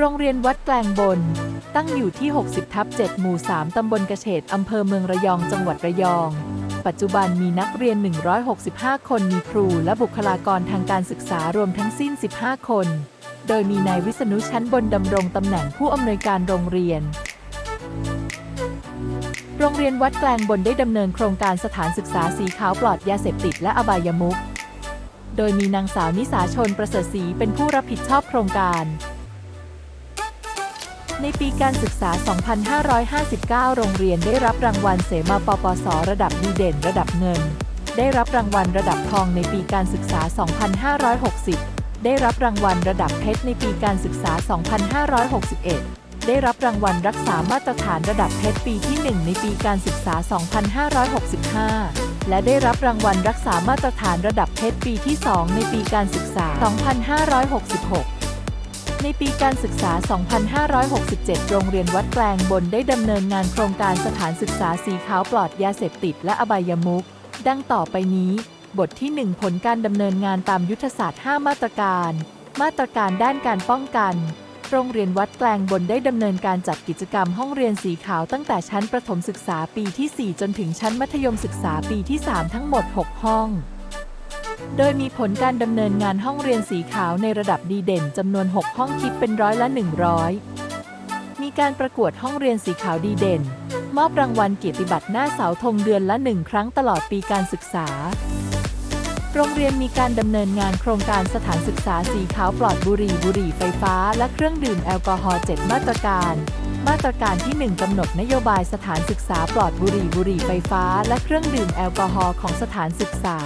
โรงเรียนวัดแกลงบน ตั้งอยู่ที่ 60 ทับ 7 หมู่ 3 ตำบลกระเฉดอำเภอเมืองระยองจังหวัดระยอง ปัจจุบันมีนักเรียน 165 คนมีครูและบุคลากรทางการศึกษารวมทั้งสิ้น 15 คน โดยมีนายวิษณุชั้นบนดำรงตำแหน่งผู้อำนวยการโรงเรียนโรงเรียนวัดแกลงบนได้ดำเนินโครงการสถานศึกษาสีขาวปลอดยาเสพติดและอบายมุข โดยมีนางสาวนิสาชนประเสริฐศรีเป็นผู้รับผิดชอบโครงการ ในปีการศึกษา 2559 โรงเรียนได้รับรางวัลเสมาปปส ระดับดีเด่นระดับเงิน ได้รับรางวัลระดับทองในปีการศึกษา 2560 ได้รับรางวัลระดับเพชรในปีการศึกษา 2561 ได้รับรางวัลรักษามาตรฐานระดับเพชรปีที่ 1 ในปีการศึกษา 2565 และได้รับรางวัลรักษามาตรฐานระดับเพชรปีที่ 2 ในปีการศึกษา 2566 ในปีการศึกษา 2567 โรงเรียนวัดแกลงบนได้ดำเนินงานโครงการสถานศึกษาสีขาวปลอดยาเสพติดและอบายมุขดังต่อไปนี้ บทที่ 1 ผลการดำเนินงานตามยุทธศาสตร์ 5 มาตรการ มาตรการด้านการป้องกัน โรงเรียนวัดแกลงบนได้ดำเนินการจัดกิจกรรมห้องเรียนสีขาวตั้งแต่ชั้นประถมศึกษาปีที่ 4 จนถึงชั้นมัธยมศึกษาปีที่ 3 ทั้งหมด 6 ห้อง โดยมีผลการดำเนินงานห้องเรียนสีขาวในระดับดีเด่นจำนวน 6 ห้องคิดเป็นร้อยละ 100 มีการประกวดห้องเรียนสีขาวดีเด่น มอบรางวัลเกียรติบัตรหน้าเสาธงเดือนละหนึ่งครั้งตลอดปีการศึกษา โรงเรียนมีการดำเนินงานโครงการสถานศึกษาสีขาวปลอดบุหรี่บุหรี่ไฟฟ้า และเครื่องดื่มแอลกอฮอล์7มาตรการมาตรการที่ 1 กำหนดนโยบายสถานศึกษาปลอดบุหรี่บุหรี่ไฟฟ้า และเครื่องดื่มแอลกอฮอล์ของสถานศึกษา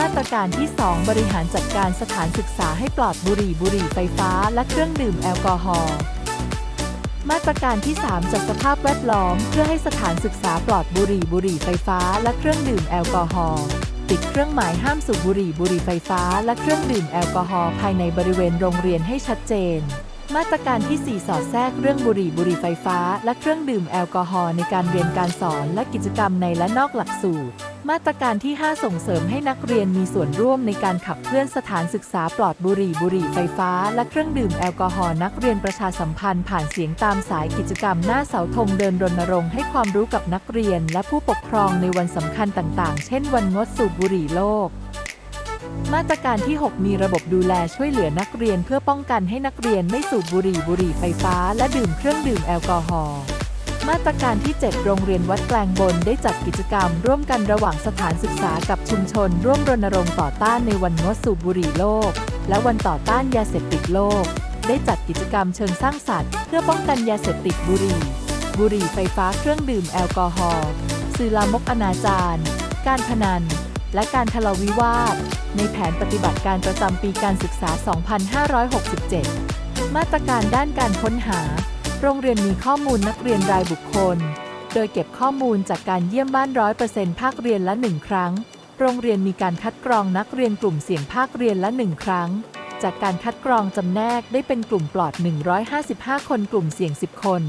มาตรการที่ 2 บริหารจัดการสถานศึกษาให้ปลอดบุหรี่บุหรี่ไฟฟ้าและเครื่องดื่มแอลกอฮอล์มาตรการที่ 3 จัดสภาพแวดล้อม เพื่อให้สถานศึกษาปลอดบุหรี่บุหรี่ไฟฟ้า และเครื่องดื่มแอลกอฮอล์ติดเครื่องหมายห้ามสูบบุหรี่บุหรี่ไฟฟ้า และเครื่องดื่มแอลกอฮอล์ภายในบริเวณโรงเรียนให้ชัดเจน มาตรการที่ 4 สอดแทรกเรื่องบุหรี่บุหรี่ไฟฟ้า และเครื่องดื่มแอลกอฮอล์ในการเรียนการสอนและกิจกรรมในและนอกหลักสูตร มาตรการที่ 5 ส่งเสริมให้นักเรียนมีส่วนร่วมในการขับเคลื่อนสถานศึกษาปลอดบุหรี่บุหรี่ไฟฟ้า และเครื่องดื่มแอลกอฮอล์นักเรียนประชาสัมพันธ์ผ่านเสียงตามสายกิจกรรมหน้าเสาธงเดินรณรงค์ให้ความรู้กับนักเรียนและผู้ปกครองในวันสำคัญต่างๆ เช่น วันงดสูบบุหรี่โลกมาตรการที่ 6 มีระบบดูแลช่วยเหลือนักเรียนเพื่อป้องกันให้นักเรียนไม่สูบบุหรี่บุหรี่ไฟฟ้า และดื่มเครื่องดื่มแอลกอฮอล์ มาตรการที่ 7 โรงเรียนวัดแกลงบนได้จัดกิจกรรม ร่วมกันระหว่างสถานศึกษากับชุมชน ร่วมรณรงค์ต่อต้านในวันงดสูบบุหรี่โลก และวันต่อต้านยาเสพติดโลก ได้จัดกิจกรรมเชิงสร้างสรรค์เพื่อป้องกันยาเสพติดบุหรี่ บุหรี่ไฟฟ้าเครื่องดื่มแอลกอฮอล์สื่อลามกอนาจารการพนัน และการทะเลาวิวาทในแผนปฏิบัติการประจำปีการศึกษา 2567 มาตรการด้านการค้นหา โรงเรียนมีข้อมูลนักเรียนรายบุคคล โดยเก็บข้อมูลจากการเยี่ยมบ้านร้อยเปอร์เซ็นต์ภาคเรียนละหนึ่งครั้ง โรงเรียนมีการคัดกรองนักเรียนกลุ่มเสี่ยงภาคเรียนละหนึ่งครั้ง จากการคัดกรองจำแนกได้เป็นกลุ่มปลอด 155 คนกลุ่มเสี่ยง 10 คน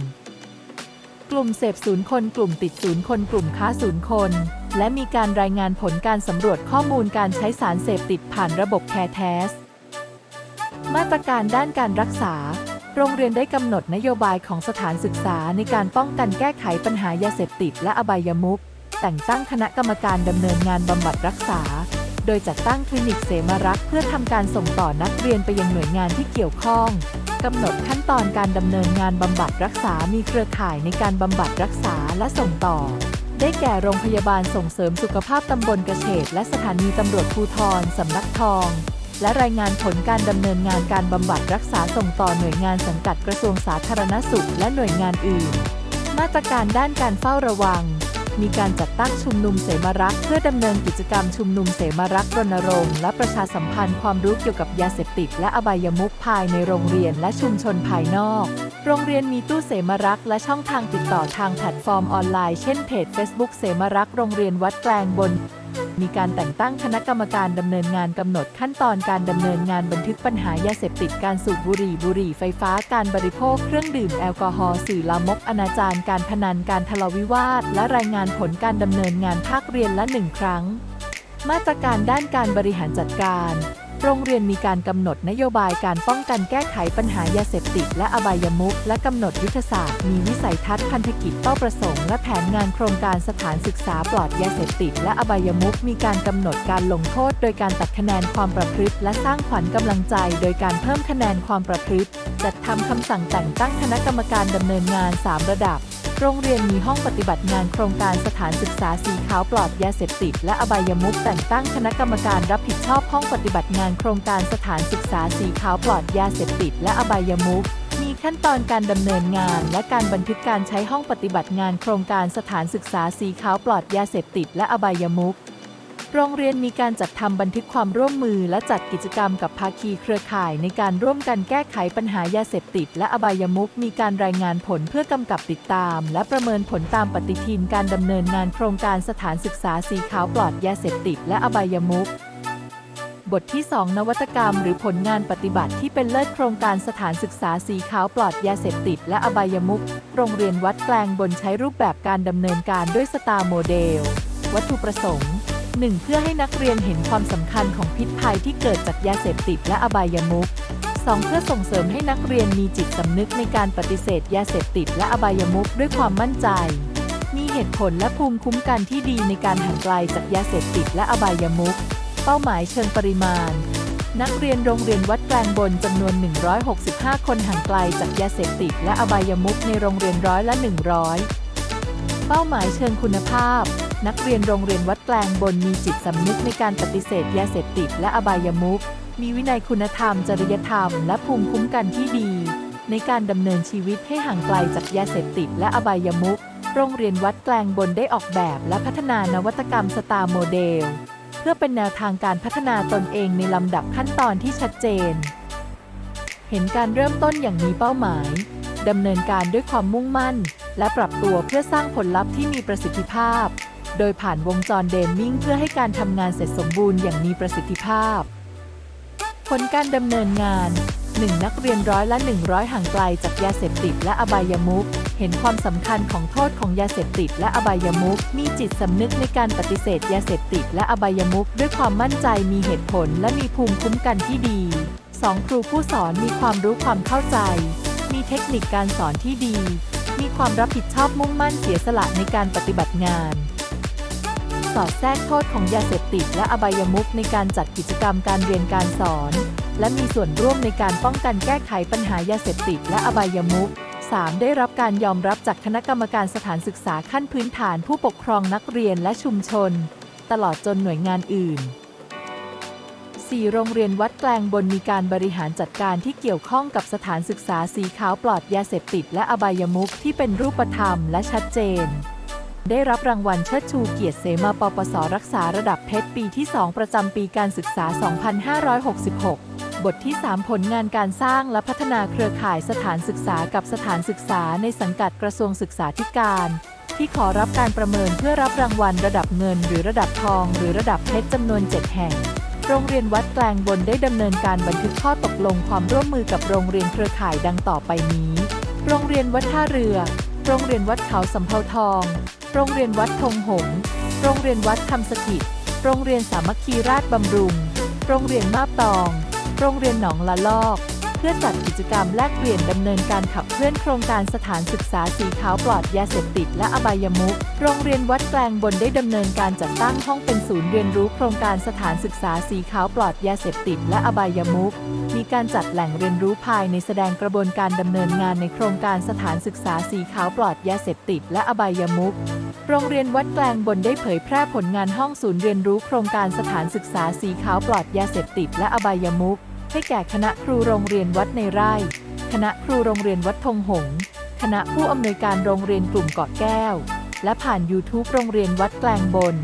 กลุ่มเสพศูนย์คนกลุ่มติดศูนย์คนกลุ่มค้าศูนย์คน และมีการรายงานผลการสำรวจข้อมูลการใช้สารเสพติดผ่านระบบแคร์แทสมาตรการด้านการรักษา โรงเรียนได้กำหนดนโยบายของสถานศึกษาในการป้องกันแก้ไขปัญหายาเสพติดและอบายมุขแต่งตั้งคณะกรรมการดำเนินงานบำบัดรักษา โดยจัดตั้งคลินิกเสมารักเพื่อทำการส่งต่อนักเรียนไปยังหน่วยงานที่เกี่ยวข้องกำหนดขั้นตอนการดำเนินงานบำบัดรักษา มีเครือข่ายในการบำบัดรักษาและส่งต่อ ได้แก่โรงพยาบาลส่งเสริมสุขภาพตำบลกระเฉดและสถานีตำรวจภูธรสำนักทอง และรายงานผลการดำเนินงานการบำบัดรักษาส่งต่อหน่วยงานสังกัดกระทรวงสาธารณสุขและหน่วยงานอื่น มาตรการด้านการเฝ้าระวัง มีการจัดตั้งชุมนุมเสมารักเพื่อดำเนินกิจกรรมชุมนุมเสมารักรณรงค์และประชาสัมพันธ์ความรู้เกี่ยวกับยาเสพติดและอบายมุขภายในโรงเรียนและชุมชนภายนอก โรงเรียนมีตู้เสมารักและช่องทางติดต่อทางแพลตฟอร์มออนไลน์เช่นเพจ Facebook เสมารักโรงเรียนวัดแกลงบน มีการแต่งตั้งคณะกรรมการดำเนินงานกำหนดขั้นตอนการดำเนินงานบันทึกปัญหายาเสพติดการสูบบุหรี่บุหรี่ไฟฟ้าการบริโภคเครื่องดื่มแอลกอฮอล์สื่อลามกอนาจารการพนันการทะเลาะวิวาท และรายงานผลการดำเนินงานภาคเรียนละหนึ่งครั้ง มาตรการด้านการบริหารจัดการ โรงเรียนมีการกำหนดนโยบายการป้องกันแก้ไขปัญหายาเสพติด และอบายมุขและกำหนดยุทธศาสตร์ มีวิสัยทัศน์พันธกิจเป้าประสงค์และแผนงานโครงการสถานศึกษาปลอดยาเสพติด และอบายมุขมีการกำหนดการลงโทษ โดยการตัดคะแนนความประพฤติ และสร้างขวัญกำลังใจ โดยการเพิ่มคะแนนความประพฤติ จัดทำคำสั่งแต่งตั้งคณะกรรมการดำเนินงาน 3 ระดับ โรงเรียนมีห้องปฏิบัติงานโครงการสถานศึกษาสีขาวปลอดยาเสพติดและอบายมุขแต่งตั้งคณะกรรมการรับผิดชอบห้องปฏิบัติงานโครงการสถานศึกษาสีขาวปลอดยาเสพติดและอบายมุขมีขั้นตอนการดำเนินงานและการบันทึกการใช้ห้องปฏิบัติงานโครงการสถานศึกษาสีขาวปลอดยาเสพติดและอบายมุข โรงเรียนมีการจัดทำบันทึกความร่วมมือและจัดกิจกรรมกับภาคีเครือข่ายในการร่วมกันแก้ไขปัญหายาเสพติด และอบายมุขมีการรายงานผลเพื่อกำกับติดตาม และประเมินผลตามปฏิทินการดำเนินงานโครงการสถานศึกษาสีขาวปลอดยาเสพติด และอบายมุขบทที่ 2 นวัตกรรม หรือผลงานปฏิบัติที่เป็นเลิศโครงการสถานศึกษาสีขาวปลอดยาเสพติด และอบายมุขโรงเรียนวัดแกลงบนใช้รูปแบบการดำเนินการด้วยสตาร์โมเดล วัตถุประสงค์ 1. เพื่อให้นักเรียนเห็นความสำคัญของพิษภัยที่เกิดจากยาเสพติดและอบายมุข 2. เพื่อส่งเสริมให้นักเรียนมีจิตสำนึกในการปฏิเสธยาเสพติดและอบายมุขด้วยความมั่นใจ มีเหตุผลและภูมิคุ้มกันที่ดีในการห่างไกลจากยาเสพติดและอบายมุข เป้าหมายเชิงปริมาณ นักเรียนโรงเรียนวัดแกลงบนจำนวน 165 คนห่างไกลจากยาเสพติดและอบายมุขในโรงเรียนร้อยละ 100 เป้าหมายเชิงคุณภาพ นักเรียนโรงเรียนวัดแกลงบนมีจิตสำนึกในการปฏิเสธยาเสพติดและอบายมุขมีวินัยคุณธรรม จริยธรรม และภูมิคุ้มกันที่ดี ในการดำเนินชีวิตให้ห่างไกลจากยาเสพติดและอบายมุขโรงเรียนวัดแกลงบนได้ออกแบบ และพัฒนานวัตกรรมสตาร์โมเดล เพื่อเป็นแนวทางการพัฒนาตนเองในลำดับขั้นตอนที่ชัดเจน เห็นการเริ่มต้นอย่างมีเป้าหมายดำเนินการด้วยความมุ่งมั่น และปรับตัวเพื่อสร้างผลลัพธ์ที่มีประสิทธิภาพ โดยผ่านวงจรเดมมิ่งเพื่อให้การทำงานเสร็จสมบูรณ์อย่างมีประสิทธิภาพ ผลการดำเนินงาน 1. นักเรียนร้อยละ 100 ห่างไกลจากยาเสพติดและอบายมุขเห็นความสำคัญของโทษของยาเสพติดและอบายมุขมีจิตสำนึกในการปฏิเสธยาเสพติดและอบายมุขด้วยความมั่นใจมีเหตุผลและมีภูมิคุ้มกันที่ดี 2. ครูผู้สอนมีความรู้ความเข้าใจ มีเทคนิคการสอนที่ดี มีความรับผิดชอบมุ่งมั่นเสียสละในการปฏิบัติงาน สอดแทรกโทษของยาเสพติดและอบายมุขในการจัดกิจกรรมการเรียนการสอน และมีส่วนร่วมในการป้องกันแก้ไขปัญหายาเสพติดและอบายมุข 3. ได้รับการยอมรับจากคณะกรรมการสถานศึกษาขั้นพื้นฐานผู้ปกครองนักเรียนและชุมชน ตลอดจนหน่วยงานอื่น 4. โรงเรียนวัดแกลงบนมีการบริหารจัดการที่เกี่ยวข้องกับสถานศึกษาสีขาวปลอดยาเสพติดและอบายมุขที่เป็นรูปธรรมและชัดเจน ได้รับรางวัลเชิดชูเกียรติเสมาปปสรักษาระดับเพชรปีที่ 2 ประจำปีการศึกษา 2566 บทที่ 3 ผลงานการสร้างและพัฒนาเครือข่ายสถานศึกษากับสถานศึกษาในสังกัดกระทรวงศึกษาธิการ ที่ขอรับการประเมินเพื่อรับรางวัลระดับเงิน หรือระดับทอง หรือระดับเพชรจำนวน 7 แห่งโรงเรียนวัดแกลงบนได้ดำเนินการบันทึกข้อตกลงความร่วมมือกับโรงเรียนเครือข่ายดังต่อไปนี้ โรงเรียนวัดท่าเรือ โรงเรียนวัดเขาสำเภาทอง โรงเรียนวัดธงหง โรงเรียนวัดคำสถิต โรงเรียนสามัคคีราชบำรุง โรงเรียนมาบตอง โรงเรียนหนองละลอก เพื่อจัดกิจกรรมแลกเปลี่ยนดำเนินการขับ เคลื่อนโครงการสถานศึกษาสีขาวปลอดยาเสพติดและอบายมุข โรงเรียนวัดแกลงบนได้ดำเนินการจัดตั้งห้องเป็นศูนย์เรียนรู้โครงการสถานศึกษาสีขาวปลอดยาเสพติดและอบายมุข มีการจัดแหล่งเรียนรู้ภายในแสดงกระบวนการดำเนินงานในโครงการสถานศึกษาสีขาวปลอดยาเสพติดและอบายมุขโรงเรียนวัดแกลงบนได้เผยแพร่ผลงานห้องศูนย์เรียนรู้โครงการสถานศึกษาสีขาวปลอดยาเสพติดและอบายมุขให้แก่คณะครูโรงเรียนวัดในไร่ คณะครูโรงเรียนวัดธงหง คณะผู้อำนวยการโรงเรียนกลุ่มเกาะแก้ว และผ่าน YouTube โรงเรียนวัดแกลงบน